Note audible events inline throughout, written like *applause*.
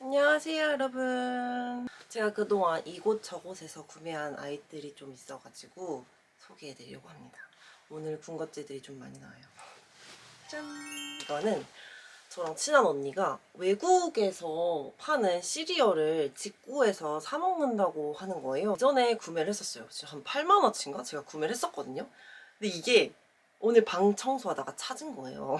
안녕하세요 여러분. 제가 그동안 이곳 저곳에서 구매한 아이들이 좀 있어가지고 소개해드리려고 합니다. 오늘 군것질들이 좀 많이 나와요 짠. 이거는 저랑 친한 언니가 외국에서 파는 시리얼을 직구해서 사 먹는다고 하는 거예요. 예전에 구매를 했었어요. 지금 한 8만 원치인가? 제가 구매를 했었거든요. 근데 이게 오늘 방 청소하다가 찾은 거예요.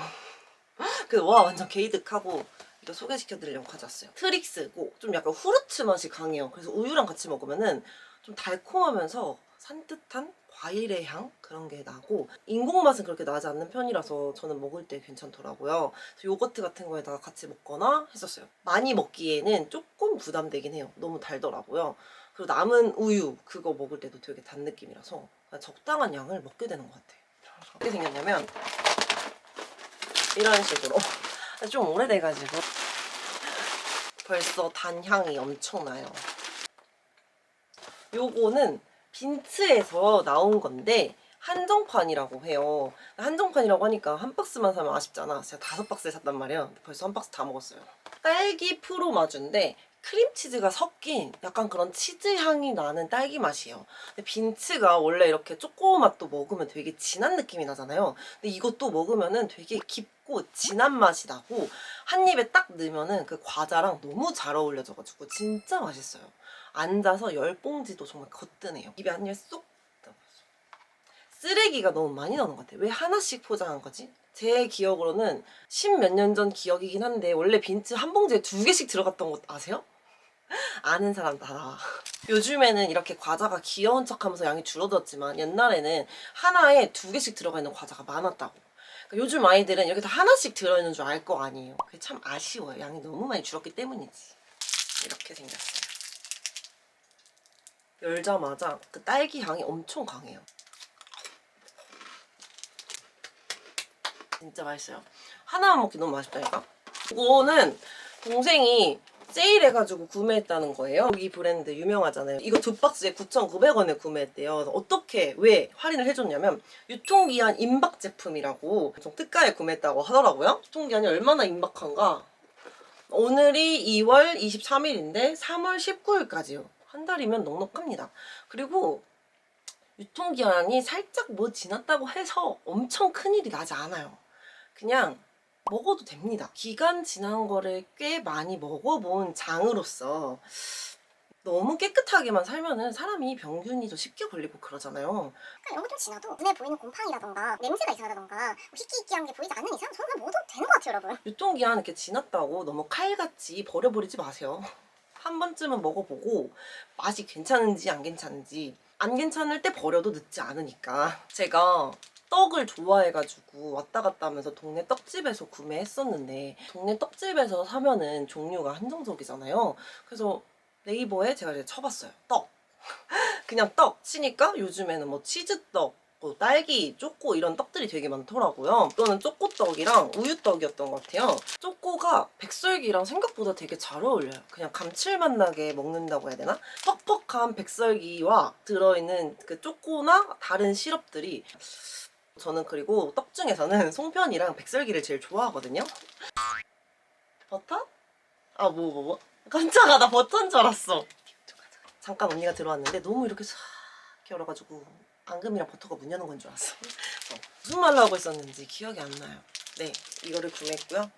*laughs* 그래서 와 완전 게이득하고 이거 소개시켜드리려고 가져왔어요. 트릭스고 좀 약간 후르츠 맛이 강해요. 그래서 우유랑 같이 먹으면은 좀 달콤하면서 산뜻한 과일의 향 그런 게 나고 인공 맛은 그렇게 나지 않는 편이라서 저는 먹을 때 괜찮더라고요. 요거트 같은 거에다가 같이 먹거나 했었어요. 많이 먹기에는 조금 부담되긴 해요. 너무 달더라고요. 그리고 남은 우유 그거 먹을 때도 되게 단 느낌이라서 적당한 양을 먹게 되는 것 같아요. 어떻게 생겼냐면 이런 식으로 좀 오래돼가지고 벌써 단향이 엄청나요. 요거는 빈츠에서 나온 건데 한정판이라고 해요. 한정판이라고 하니까 한 박스만 사면 아쉽잖아. 제가 다섯 박스를 샀단. 근데 벌써 한 박스 다 먹었어요. 딸기 프로 마주인데 크림치즈가 섞인 약간 그런 치즈 향이 나는 딸기 맛이에요. 빈츠가 원래 이렇게 초코 맛도 먹으면 되게 진한 느낌이 나잖아요. 근데 이것도 먹으면은 되게 깊고 진한 맛이 나고 한 입에 딱 넣으면은 그 과자랑 너무 잘 어울려져가지고 진짜 맛있어요. 앉아서 열 봉지도 정말 거뜬해요. 입에 한 입에 쏙 들어가서. 쓰레기가 너무 많이 나오는 것 같아요. 왜 하나씩 포장한 거지? 제 기억으로는 십 몇 년 전 기억이긴 한데 원래 빈츠 한 봉지에 두 개씩 들어갔던 거 아세요? *laughs* 아는 사람 다 나와. *laughs* 요즘에는 이렇게 과자가 귀여운 척하면서 양이 줄어들었지만 옛날에는 하나에 두 개씩 들어가 있는 과자가 많았다고. 그러니까 요즘 아이들은 이렇게 다 하나씩 들어있는 줄 알 거 아니에요. 그게 참 아쉬워요. 양이 너무 많이 줄었기 때문이지. 이렇게 생겼어요. 열자마자 그 딸기 향이 엄청 강해요. 진짜 맛있어요. 하나만 먹기 너무 맛있다니까? 이거는 동생이 세일해가지고 구매했다는 거예요. 여기 브랜드 유명하잖아요. 이거 두 박스에 9,900원에 구매했대요. 어떻게, 왜 할인을 해줬냐면 유통기한 임박 제품이라고 좀 특가에 구매했다고 하더라고요. 유통기한이 얼마나 임박한가? 오늘이 2월 23일인데 3월 19일까지요. 한 달이면 넉넉합니다. 그리고 유통기한이 살짝 뭐 지났다고 해서 엄청 큰일이 나지 않아요. 그냥 먹어도 됩니다. 기간 지난 거를 꽤 많이 먹어본 장으로서 너무 깨끗하게만 살면은 사람이 병균이 더 쉽게 걸리고 그러잖아요. 그러니까 이런 거 좀 지나도 눈에 보이는 곰팡이라던가 냄새가 이상하다던가 뭐 희끼희끼한 게 보이지 않는 이상 저는 그냥 먹어도 되는 것 같아요 여러분 유통기한 이렇게 지났다고 너무 칼같이 버려버리지 마세요. 한 번쯤은 먹어보고 맛이 괜찮은지 안 괜찮은지 안 괜찮을 때 버려도 늦지 않으니까 제가 떡을 좋아해가지고 왔다 갔다 하면서 동네 떡집에서 구매했었는데 동네 떡집에서 사면은 종류가 한정적이잖아요. 그래서 네이버에 제가 이제 쳐봤어요. 떡. *laughs* 그냥 떡 치니까 요즘에는 뭐 치즈떡, 뭐 딸기, 쪼꼬 이런 떡들이 되게 많더라고요. 이거는 쪼꼬떡이랑 우유떡이었던 것 같아요. 쪼꼬가 백설기랑 생각보다 되게 잘 어울려요. 그냥 감칠맛 나게 먹는다고 해야 되나? 퍽퍽한 백설기와 들어있는 그 쪼꼬나 다른 시럽들이 저는 그리고 떡 중에서는 *laughs* 송편이랑 백설기를 제일 좋아하거든요. 버터? 아, 뭐, 뭐, 뭐? 깜짝아, 나 버터인 줄 알았어. 잠깐 언니가 들어왔는데 너무 이렇게 싹 열어가지고 앙금이랑 버터가 문 여는 건 줄 알았어. *laughs* 어, 무슨 말로 하고 있었는지 기억이 안 나요. 네, 이거를 구매했고요.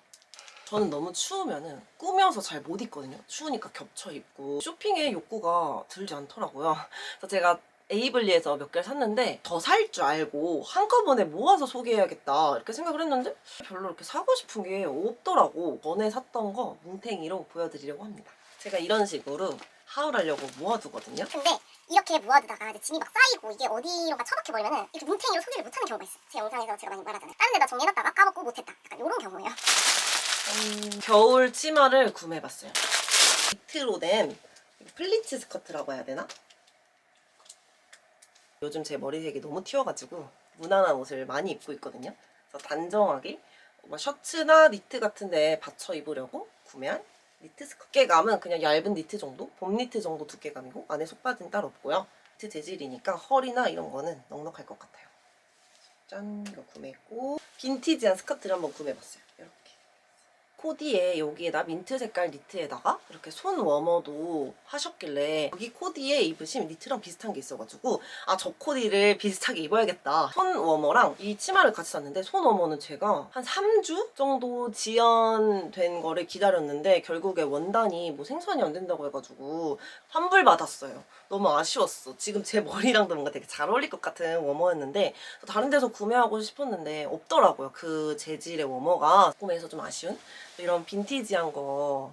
저는 너무 추우면은 꾸며서 잘 못 입거든요. 추우니까 겹쳐 입고 쇼핑에 욕구가 들지 않더라고요. 그래서 제가 에이블리에서 몇 개를 샀는데 더 살 줄 알고 한꺼번에 모아서 소개해야겠다 이렇게 생각을 했는데 별로 이렇게 사고 싶은 게 없더라고. 전에 샀던 거 뭉탱이로 보여드리려고 합니다. 제가 이런 식으로 하울하려고 모아두거든요. 근데 이렇게 모아두다가 이제 짐이 막 쌓이고 이게 어디로가 처박혀 버리면은 이렇게 뭉탱이로 소개를 못하는 경우가 있어요 제 영상에서 제가 많이 말하잖아요 다른 데다 정리해놨다가 까먹고 못했다 약간 이런 경우예요 음, 겨울 치마를 구매해봤어요. 니트로 된 플리츠 스커트라고 해야 되나? 요즘 제 머리색이 너무 튀어가지고 무난한 옷을 많이 입고 있거든요. 그래서 단정하게 뭐 셔츠나 니트 같은데 받쳐 입으려고 구매한 니트. 두께감은 그냥 얇은 니트 정도? 봄 니트 정도 두께감이고 안에 속바지는 따로 없고요. 니트 재질이니까 헐이나 이런 거는 넉넉할 것 같아요. 짠 이거 구매했고 빈티지한 스커트를 한번 구매해봤어요. 이렇게 코디에 여기에다 민트 색깔 니트에다가 이렇게 손 워머도 하셨길래 여기 코디에 입으신 니트랑 비슷한 게 있어가지고 아 저 코디를 비슷하게 입어야겠다. 손 워머랑 이 치마를 같이 샀는데 손 워머는 제가 한 3주 정도 지연된 거를 기다렸는데 결국에 원단이 뭐 생산이 안 된다고 해가지고 환불 받았어요. 너무 아쉬웠어. 지금 제 머리랑도 뭔가 되게 잘 어울릴 것 같은 워머였는데 다른 데서 구매하고 싶었는데 없더라고요. 그 재질의 워머가 구매해서 좀 아쉬운 이런 빈티지한 거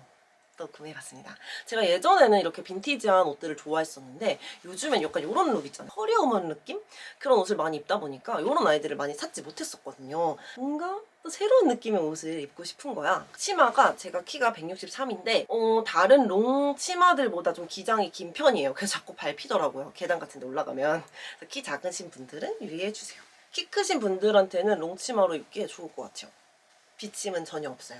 또 구매해봤습니다. 제가 예전에는 이렇게 빈티지한 옷들을 좋아했었는데 요즘엔 약간 이런 룩 있잖아요. 허리어먼 느낌? 그런 옷을 많이 입다 보니까 이런 아이들을 많이 찾지 못했었거든요. 뭔가 또 새로운 느낌의 옷을 입고 싶은 거야. 치마가 제가 키가 163인데 어, 다른 롱 치마들보다 좀 기장이 긴 편이에요. 그래서 자꾸 밟히더라고요. 계단 같은 데 올라가면. 키 작으신 분들은 유의해주세요. 키 크신 분들한테는 롱 치마로 입기에 좋을 것 같아요. 비침은 전혀 없어요.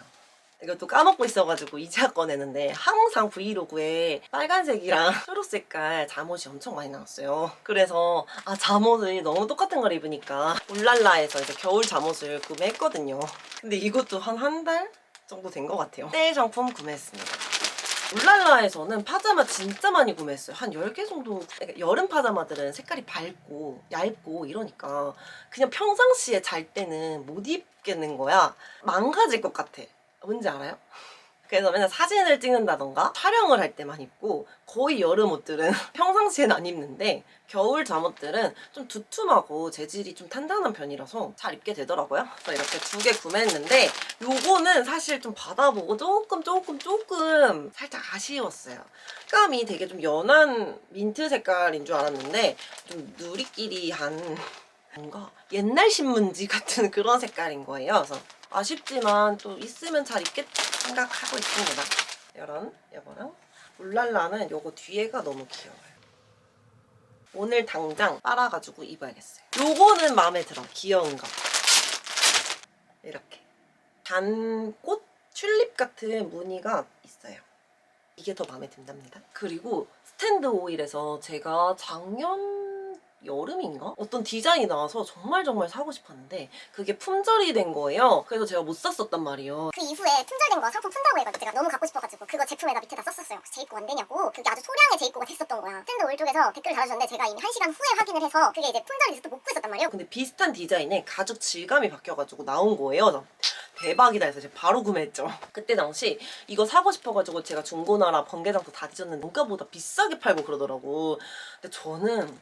이것도 까먹고 있어가지고 이제야 꺼내는데 항상 브이로그에 빨간색이랑 초록 색깔 잠옷이 엄청 많이 나왔어요. 그래서 아 잠옷을 너무 똑같은 걸 입으니까 울랄라에서 이제 겨울 잠옷을 구매했거든요. 근데 이것도 한 한 달 정도 된 것 같아요. 세일 상품 구매했습니다. 울랄라에서는 파자마 진짜 많이 구매했어요. 한 10개 정도. 그러니까 여름 파자마들은 색깔이 밝고 얇고 이러니까 그냥 평상시에 잘 때는 못 입겠는 거야. 망가질 것 같아. 뭔지 알아요? 그래서 맨날 사진을 찍는다던가 촬영을 할 때만 입고 거의 여름 옷들은 *laughs* 평상시에는 안 입는데 겨울 잠옷들은 좀 두툼하고 재질이 좀 탄탄한 편이라서 잘 입게 되더라고요. 그래서 이렇게 두 개 구매했는데 요거는 사실 좀 받아보고 조금 조금 조금 살짝 아쉬웠어요. 색감이 되게 좀 연한 민트 색깔인 줄 알았는데 좀 누리끼리한 뭔가 옛날 신문지 같은 *laughs* 그런 색깔인 거예요. 그래서 아쉽지만 또 있으면 잘 입겠다 생각하고 있습니다. 이런 이거랑 울랄라는 요거 뒤에가 너무 귀여워요. 오늘 당장 빨아가지고 입어야겠어요. 요거는 마음에 들어. 귀여운 거. 이렇게 단꽃 튤립 같은 무늬가 있어요. 이게 더 마음에 든답니다. 그리고 스탠드 오일에서 제가 작년 여름인가? 어떤 디자인이 나와서 정말 정말 사고 싶었는데 그게 품절이 된 거예요. 그래서 제가 못 샀었단 말이에요. 그 이후에 품절된 거 상품 푼다고 해가지고 제가 너무 갖고 싶어가지고 그거 제품에다 밑에다 썼었어요. 재입고 안 되냐고. 그게 아주 소량의 재입고가 됐었던 거야. 스탠드 오일 쪽에서 댓글을 달아주셨는데 제가 이미 1시간 후에 확인을 해서 그게 이제 품절이 돼서 또 못 구했었단 말이에요. 근데 비슷한 디자인에 가죽 질감이 바뀌어가지고 나온 거예요. 대박이다 해서 제가 바로 구매했죠. 그때 당시 이거 사고 싶어가지고 제가 중고나라 번개장터 다 뒤졌는데 원가보다 비싸게 팔고 그러더라고. 근데 저는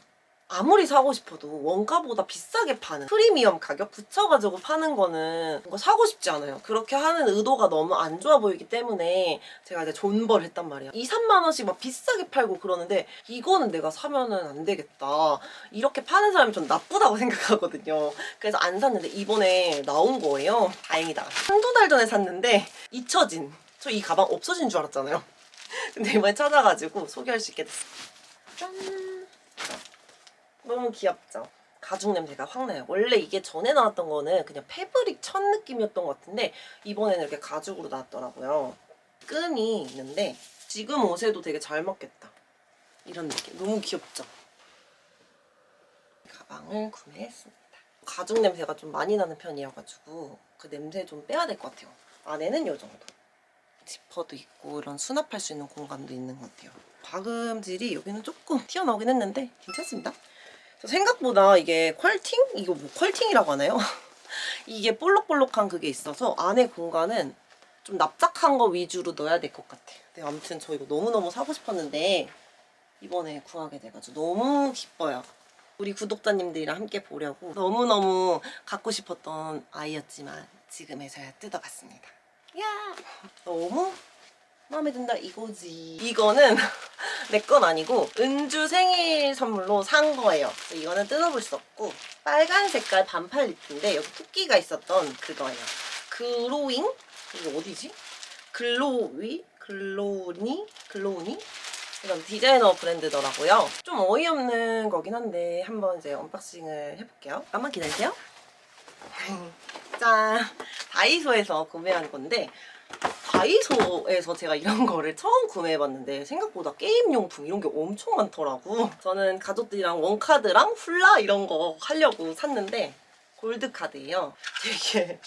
아무리 사고 싶어도 원가보다 비싸게 파는 프리미엄 가격 붙여가지고 파는 거는 뭔가 사고 싶지 않아요. 그렇게 하는 의도가 너무 안 좋아 보이기 때문에 제가 이제 존버를 했단 말이야. 2, 3만 원씩 막 비싸게 팔고 그러는데 이거는 내가 사면은 안 되겠다. 이렇게 파는 사람이 좀 나쁘다고 *laughs* 생각하거든요. 그래서 안 샀는데 이번에 나온 거예요. 다행이다. 한두 달 전에 샀는데 잊혀진. 저 이 가방 없어진 줄 알았잖아요. *laughs* 근데 이번에 찾아가지고 소개할 수 있게 됐어. 짠! 너무 귀엽죠? 가죽 냄새가 확 나요. 원래 이게 전에 나왔던 거는 그냥 패브릭 천 느낌이었던 것 같은데 이번에는 이렇게 가죽으로 나왔더라고요. 끈이 있는데 지금 옷에도 되게 잘 맞겠다. 이런 느낌. 너무 귀엽죠? 가방을 구매했습니다. 가죽 냄새가 좀 많이 나는 편이어가지고 그 냄새 좀 빼야 될 것 같아요. 안에는 이 정도. 지퍼도 있고 이런 수납할 수 있는 공간도 있는 것 같아요. 과금질이 여기는 조금 튀어나오긴 했는데 괜찮습니다. 생각보다 이게 퀄팅? 이거 뭐 퀄팅이라고 하나요? *laughs* 이게 볼록볼록한 그게 있어서 안에 공간은 좀 납작한 거 위주로 넣어야 될 것 같아요. 네, 아무튼 저 이거 너무너무 사고 싶었는데 이번에 구하게 돼가지고 너무 기뻐요. 우리 구독자님들이랑 함께 보려고 너무너무 갖고 싶었던 아이였지만 지금에서야 뜯어봤습니다. 야 너무 마음에 든다 이거지. 이거는 *laughs* 내 건 아니고 은주 생일 선물로 산 거예요. 이거는 뜯어볼 수 없고 빨간 색깔 반팔 니트인데 여기 토끼가 있었던 그거예요. 글로잉? 이게 어디지? 글로위? 글로니? 글로우니? 이런 디자이너 브랜드더라고요. 좀 어이없는 거긴 한데 한번 이제 언박싱을 해볼게요. 잠깐만 기다리세요. *laughs* 짠! 다이소에서 구매한 건데 다이소에서 제가 이런 *laughs* 거를 처음 구매해봤는데 생각보다 게임용품 이런 게 엄청 많더라고. 저는 가족들이랑 원카드랑 훌라 이런 거 하려고 샀는데 골드카드예요. 되게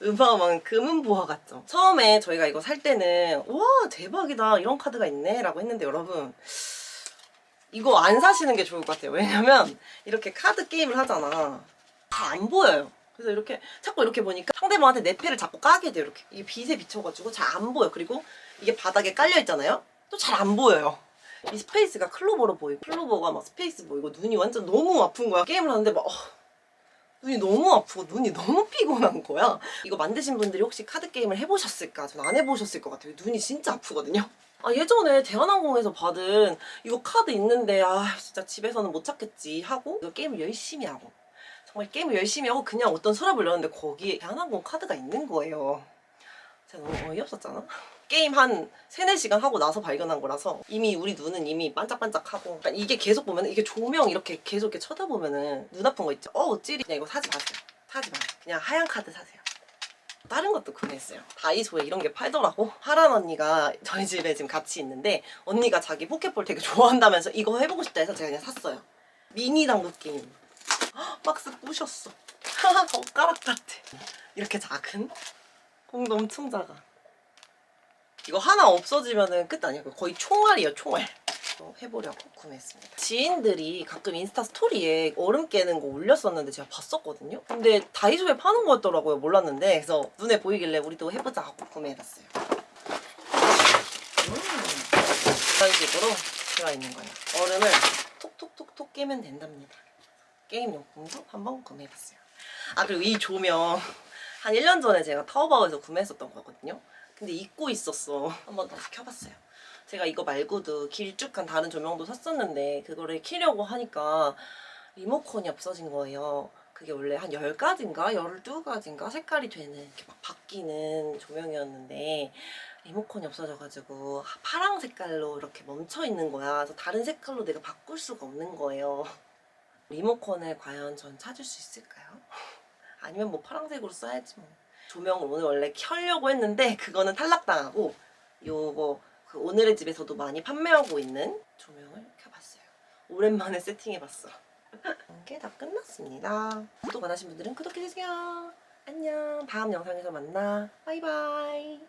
어마어마한 금은보화 같죠? 처음에 저희가 이거 살 때는 와 대박이다 이런 카드가 있네 라고 했는데 여러분 이거 안 사시는 게 좋을 것 같아요. 왜냐면 이렇게 카드 게임을 하잖아. 다 안 보여요. 그래서 이렇게 자꾸 이렇게 보니까 상대방한테 내 패를 자꾸 까게 돼요. 이렇게 이게 빛에 비춰가지고 잘 안 보여. 그리고 이게 바닥에 깔려 있잖아요. 또 잘 안 보여요. 이 스페이스가 클로버로 보이고 클로버가 막 스페이스 보이고 눈이 완전 너무 아픈 거야. 게임을 하는데 막 어, 눈이 너무 아프고 눈이 너무 피곤한 거야. 이거 만드신 분들이 혹시 카드 게임을 해보셨을까? 전 안 해보셨을 것 같아요. 눈이 진짜 아프거든요. 아 예전에 대한항공에서 받은 이거 카드 있는데 아 진짜 집에서는 못 찾겠지 하고 이거 게임을 열심히 하고 정말 게임을 열심히 하고 그냥 어떤 수업을 열었는데 거기에 대한항공 카드가 있는 거예요. 제가 너무 어이없었잖아. 게임 한 3, 4시간 하고 나서 발견한 거라서 이미 우리 눈은 이미 반짝반짝하고 그러니까 이게 계속 보면 이게 조명 이렇게 계속 이렇게 쳐다보면은 눈 아픈 거 있죠? 어 찌리 그냥 이거 사지 마세요. 사지 마세요. 그냥 하얀 카드 사세요. 다른 것도 구매했어요. 다이소에 이런 게 팔더라고. 하란 언니가 저희 집에 지금 같이 있는데 언니가 자기 포켓볼 되게 좋아한다면서 이거 해보고 싶다 해서 제가 그냥 샀어요. 미니 당구 게임. *gasps* 헉, 박스 부셨어. *laughs* 젓가락 같아. 이렇게 작은? 공도 엄청 작아. 이거 하나 없어지면은 끝 아니야. 거의 총알이에요, 총알. 어, 해보려고 구매했습니다. 지인들이 가끔 인스타 스토리에 얼음 깨는 거 올렸었는데 제가 봤었거든요. 근데 다이소에 파는 거였더라고요. 몰랐는데. 그래서 눈에 보이길래 우리도 해보자 하고 구매해봤어요. 음, 이런 식으로 들어있는 거예요. 얼음을 톡톡톡톡 깨면 된답니다. 게임 용품도 한번 구매해봤어요. 아 그리고 이 조명 *laughs* 한 1년 전에 제가 타오바오에서 구매했었던 거거든요. 근데 잊고 있었어. 한번 다시 켜봤어요. 제가 이거 말고도 길쭉한 다른 조명도 샀었는데 그거를 키려고 하니까 리모컨이 없어진 거예요. 그게 원래 한 10가지인가 12가지인가 색깔이 되는 이렇게 막 바뀌는 조명이었는데 리모컨이 없어져가지고 파랑 색깔로 이렇게 멈춰 있는 거야. 그래서 다른 색깔로 내가 바꿀 수가 없는 거예요. 리모컨을 과연 전 찾을 수 있을까요? 아니면 뭐 파란색으로 써야지 뭐. 조명을 오늘 원래 켜려고 했는데 그거는 탈락당하고 요거 그 오늘의 집에서도 많이 판매하고 있는 조명을 켜봤어요. 오랜만에 세팅해봤어. *laughs* 이게 다 끝났습니다. 구독 안 하신 분들은 구독해주세요. 안녕. 다음 영상에서 만나. 바이바이.